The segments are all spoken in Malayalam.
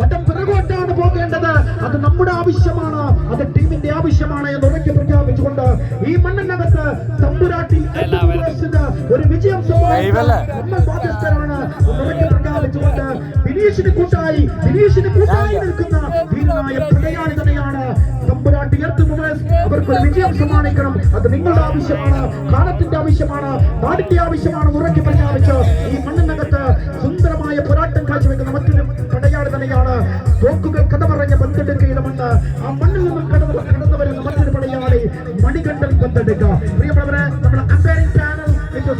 വട്ടം പിറകോട്ടാണ് പോകേണ്ടത്. അത് നമ്മുടെ ആവശ്യമാണ്. അത് ടീമിന്റെ ആവശ്യമാണ് എന്ന് ഉറക്കി പ്രഖ്യാപിച്ചുകൊണ്ട് ഈ മണ്ണിനകത്ത് തമ്പുരാട്ടി ഒരു വിജയം നമ്മൾ ബാധ്യസ്ഥരാണ് എന്ന് പ്രഖ്യാപിച്ചുകൊണ്ട് ബിനീഷിന് കൂട്ടായി ബിനീഷിന് കൂട്ടായി നിൽക്കുന്ന ധീരനായ പടയാളി തന്നെയാണ് തമ്പുരാട്ടി അവർക്ക് ഒരു വിജയം സമ്മാനിക്കണം. അത് നിങ്ങളുടെ ആവശ്യമാണ് കാലത്തിന്റെ ആവശ്യമാണ് നാടിന്റെ ആവശ്യമാണ് ഉറക്കി പ്രഖ്യാപിച്ച് ഈ മണ്ണിനകത്ത് പോരാട്ടം കാഴ്ചവെക്കുന്ന മറ്റൊരു പടയാളി തന്നെയാണ്. തോക്കുകൾ കഥ പറഞ്ഞ ബന്ധെടുക്കയുടെ മണ്ണ് ആ മണ്ണിൽ നിന്നും കടന്നു കടന്നു വരുന്ന മറ്റൊരു പടയാളി മണികണ്ഠൻ ബന്ധെടുക്ക പ്രിയപ്പെട്ടവരെ നമ്മുടെ അമ്പയറിംഗ് പാനൽ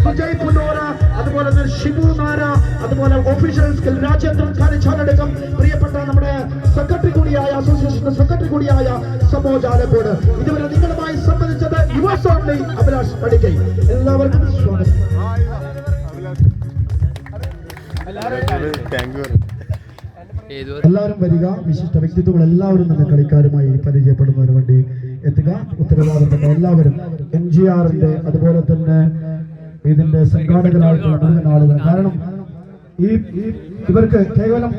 സുജയ് പുന്നോറ അതുപോലെ തന്നെ ഷിബു നാര അതുപോലെ ഓഫീഷ്യൽസ് രാജേന്ദ്രൻ കാലിച്ചാലടക്കം പ്രിയപ്പെട്ട നമ്മുടെ സെക്രട്ടറി കൂടിയായ അസോസിയേഷന്റെ സെക്രട്ടറി കൂടിയായ സമോജ് ആലക്കോട്. ഇതുവരെ നിങ്ങളുമായി സംബന്ധിച്ചത് യുവ സ്വാമി അഭിലാഷ് പടിക്കൈ. എല്ലാവർക്കും സ്വാഗതം. എല്ലാവരും വരിക. വിശിഷ്ട വ്യക്തിത്വങ്ങൾ എല്ലാവരും തന്നെ കളിക്കാരുമായി പരിചയപ്പെടുന്നതിന് വേണ്ടി എത്തുക. ഉത്തരവാദപ്പെട്ട എല്ലാവരും എം ജി ആറിന്റെ അതുപോലെ തന്നെ ഇതിന്റെ സംഘാടകരായിട്ടുള്ള ആളുകൾ. കാരണം ഈ ഇവർക്ക് കേവലം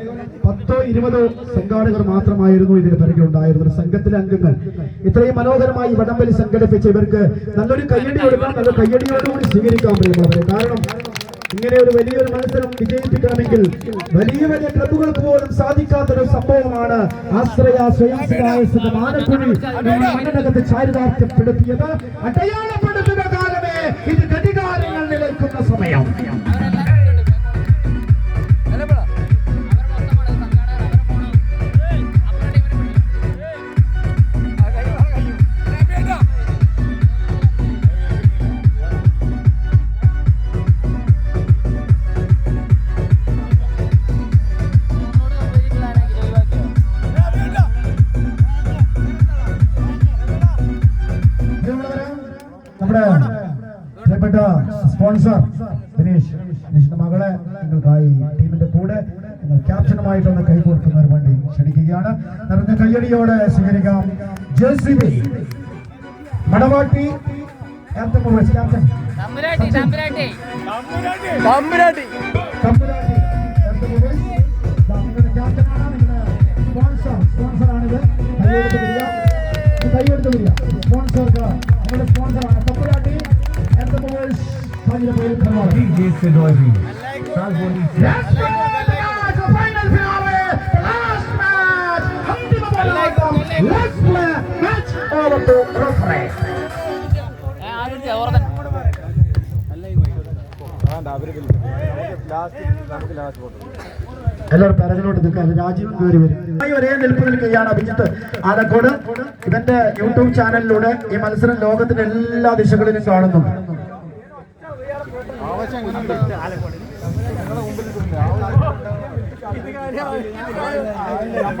പത്തോ ഇരുപതോ സംഘാടകർ മാത്രമായിരുന്നു ഇതിന് പിറകിലുണ്ടായിരുന്നത് സംഘത്തിലെ അംഗങ്ങൾ. ഇത്രയും മനോഹരമായി വടംവലി സംഘടിപ്പിച്ച ഇവർക്ക് നല്ലൊരു കയ്യടി കൊടുക്കാം നല്ല കയ്യടിയോടുകൂടി സ്വീകരിക്കാൻ പ്രിയമുള്ളവരെ കാരണം ഇങ്ങനെ ഒരു വലിയൊരു മത്സരം വിജയിപ്പിക്കണമെങ്കിൽ വലിയ വലിയ ക്ലബുകൾക്ക് പോലും സാധിക്കാത്തൊരു സംഭവമാണ് ആശ്രയ സ്വയം സഹായ മാനക്കുഴി മണ്ണിനകത്ത് ചാരിതാർത്ഥ്യപ്പെടുത്തിയത്. അടയാളപ്പെടുത്തുന്ന കാലമേ ഇത് ഘടികാരങ്ങൾ നിലനിൽക്കുന്ന സമയം. സ്പോൺസർ ദിനേശ് ദിനേശിന്റെ മകളെ നിങ്ങൾക്കായി ടീമിന്റെ കൂടെ ക്യാപ്റ്റനുമായിട്ടൊന്ന് കൈകോർക്കുന്നവർ വേണ്ടി ക്ഷണിക്കുകയാണ്. നിറഞ്ഞ കയ്യടിയോടെ സ്വീകരിക്കാം. ജെസിബി മടവാട്ടി ക്യാപ്റ്റൻ ക്യാപ്റ്റൻ തമ്പുരാട്ടി തമ്പുരാട്ടി. തമ്പുരാട്ടി. സ്പോൺസർ വരിക ഒന്ന് കൈയെടുത്ത് വരിക നമ്മുടെ സ്പോൺസർ സ്പോൺസറാണ്. പോരാട്ടം. Let's play match over to referee. എല്ലാവരും പിറകിലോട്ട് നിൽക്കാം രാജീവ് കയറി വരും ഒരേ നിൽപ്പ് നിൽക്കുകയാണ് അഭിജിത്ത് ആലക്കോട് ഇവന്റെ യൂട്യൂബ് ചാനലിലൂടെ ഈ മത്സരം ലോകത്തിന്റെ എല്ലാ ദിശകളിലും കാണുന്നു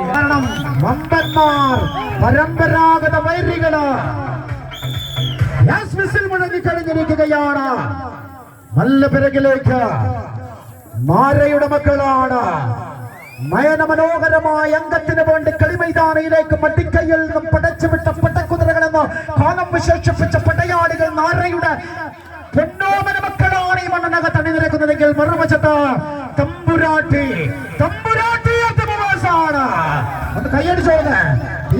കാരണം വമ്പന്മാർ പരമ്പരാഗത വൈരികൾ. മുഴങ്ങിക്കഴിഞ്ഞിരിക്കുകയാണ്. നല്ല പിറകിലേക്ക് മാരയുടെ മക്കളാണ്. നയന മനോഹരമായ അംഗത്തിന് വേണ്ടി കളിമൈതാനയിലേക്ക് മട്ടിക്കയിൽ നിന്നും പടച്ചുവിട്ട പടക്കുതിരകളെന്ന് കാലം വിശേഷിപ്പിച്ച പടയാളികൾ നാരയുടെ പൊന്നോമന മക്കളാണ് ഈ മണ്ണനകത്ത് അണിനിരക്കുന്നതെങ്കിൽ മറുവശത്ത് തമ്പുരാട്ടി തമ്പുരാട്ടി ആണ് ഒന്ന് കൈയടിച്ചോന്ന്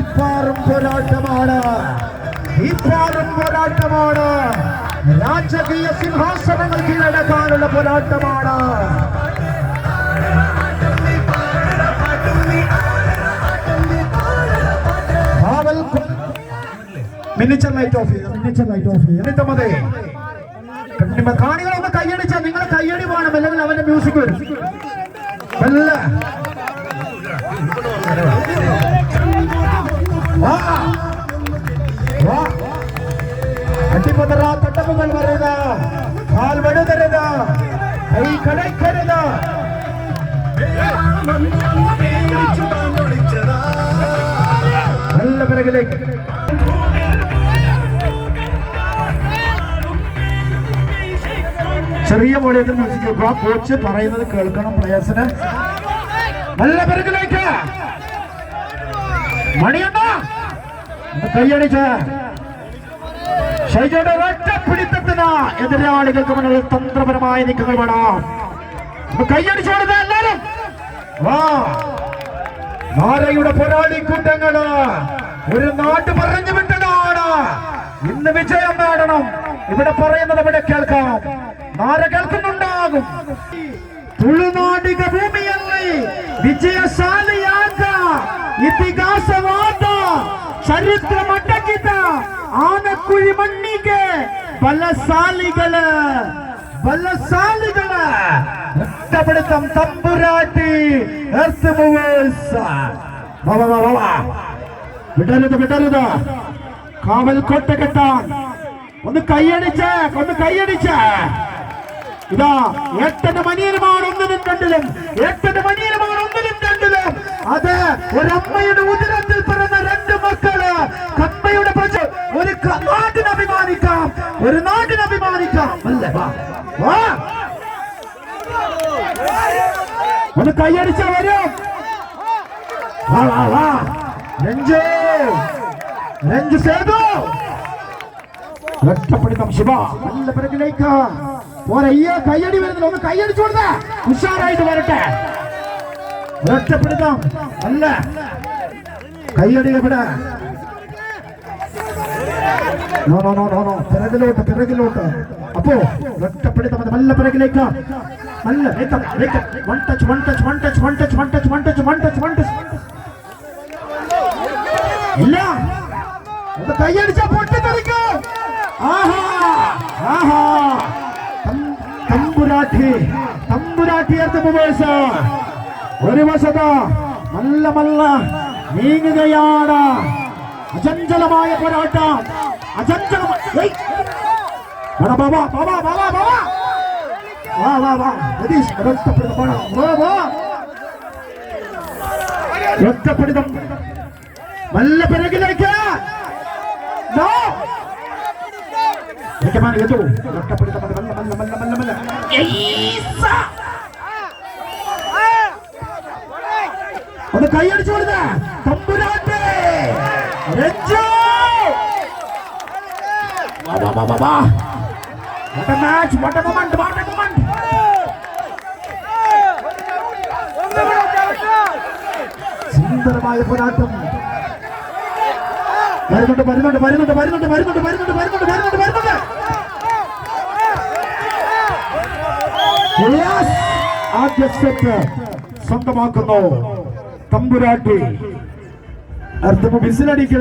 ഇപ്പാറും പോരാട്ടമാണ്. ഇപ്പാറും പോരാട്ടമാണ്. രാജകീയ സിംഹാസനങ്ങൾ കീഴടക്കാനുള്ള പോരാട്ടമാണ്. മിനിച്ചർ ലൈറ്റ് ഓഫ് ചെയ്യുക മിനിച്ചർ ലൈറ്റ് ഓഫ് ചെയ്യുക എന്നിട്ട് മതി. കണ്ണിമ കാണികളൊന്ന് കൈയടിച്ചാൽ നിങ്ങളെ കൈയടി വേണം അല്ലെങ്കിൽ അവന്റെ മ്യൂസിക് വരും മെല്ലെ. വാ. വാ. അടിപതറാ തട്ടപ്പുകൾ വരുക കാൽ വഴുതരുത് കൈ കടക്കരുത് നല്ല പിറകിലേക്ക് ചെറിയ വോളിയത്തിൽ മ്യൂസിക് വെക്കുക കോച്ച് പറയുന്നത് കേൾക്കണം പ്ലേയേഴ്സിന്. നല്ല പെരുക്കിലേക്ക്. മണിയണ്ണ. കൈയടിച്ച് ഷൈജയുടെ ഒറ്റപ്പിടിത്തത്തിന് എതിരാളികൾക്ക് മുന്നിൽ തന്ത്രപരമായ നീക്കങ്ങൾ വേണം. കൈയടിച്ചു എല്ലാരും വാ. നാരയുടെ പോരാളി കൂട്ടങ്ങൾ ഒരു നാട് പറഞ്ഞു വിട്ടതാണ്. ഇന്ന് വിജയം നേടണം. ഇവിടെ പറയുന്നത് ഇവിടെ കേൾക്കാം. മാരകർക്കുന്നുണ്ടാകും ತುಳುನಾಡಿಗ ಭೂಮಿಯಲ್ಲಿ ವಿಜಯಶಾಲಿಯಾದ ಇತಿಹಾಸವಾದ ಚರಿತ್ರ ಮಟಕಿದ ಆನಕುಳಿ ಮಣ್ಣಿಗೆ ಬಲಶಾಲಿಗಳ ಬಲಶಾಲಿಗಳ ಕಬಡಿತಂ ತಂಬುರಾಟಿ ಬಿಡಲದು ಬಿಡಲದು ಕಾವಲ್ ಕೊಟ್ಟೆ ಕಟ್ಟ ಒಂದು ಕೈಯಡಿಚ ಒಂದು ಕೈಯಡಿಚ ഇതാ എട്ടന് മനിയനുമാണ് ഒന്നിലും രണ്ടിലും. എട്ടന് മനിയനുമാണ് ഒന്നിലും രണ്ടിലും. അത് ഒരമ്മയുടെ ഉദരത്തിൽ പിറന്ന രണ്ട് മക്കൾ കമ്മയുടെ ഒരു നാട്ടിന് അഭിമാനിക്കാം. ഒരു നാട്ടിന് അഭിമാനിക്കാം. അല്ലേ? വാ. വാ. ഒന്ന് കൈയടിച്ച വരും. രഞ്ജു സേതു. ശിവ. നല്ല പിറകിലേക്ക് പോരെ ഈ കയ്യടി വരുന്നില്ല ഒന്ന് കയ്യടിച്ചു കൊടുത്ത ഉഷാറായിട്ട് വരട്ടെ രക്ഷപ്പെടുത്താം അല്ല കയ്യടി എവിടെ no no no no no പിറകിലോട്ട് പിറകിലോട്ട് അപ്പോ രക്ഷപ്പെടുത്താം അത് നല്ല പിറകിലേക്ക് നല്ല one touch one touch one touch one touch one touch one touch one touch one touch ഇല്ല അത് കൈയടിച്ച പൊട്ടിത്തെറിക്കും തമ്പുരാട്ടി തമ്പുരാട്ടി എത്തുമ്പോഴ ഒരു വശത്ത് നല്ല മല്ല നീങ്ങുകയാണ്. അചഞ്ചലമായ പോരാട്ടം. അചഞ്ചലമായ ഒറ്റപ്പെടുത്തം നല്ല പിറകിലേക്ക്. ഒറ്റപ്പെടുത്തം മല്ല ഈസ! ഒന്ന് കൈയടിച്ചു കൊടുത്ത തമ്പുരാട്ടെ Ranju What a match, what a moment, what a moment. സുന്ദരമായ പോരാട്ടം വരുന്നുണ്ട് വരുന്നുണ്ട് വരുന്നുണ്ട് വരുന്നുണ്ട് വരുന്നുണ്ട് വരുന്നുണ്ട് വരുന്നുണ്ട് വരുന്നുണ്ട് ആദ്യ സെറ്റ് സ്വന്തമാക്കുന്നു. തമ്പുരാട്ടി. വിസിലടിക്കുക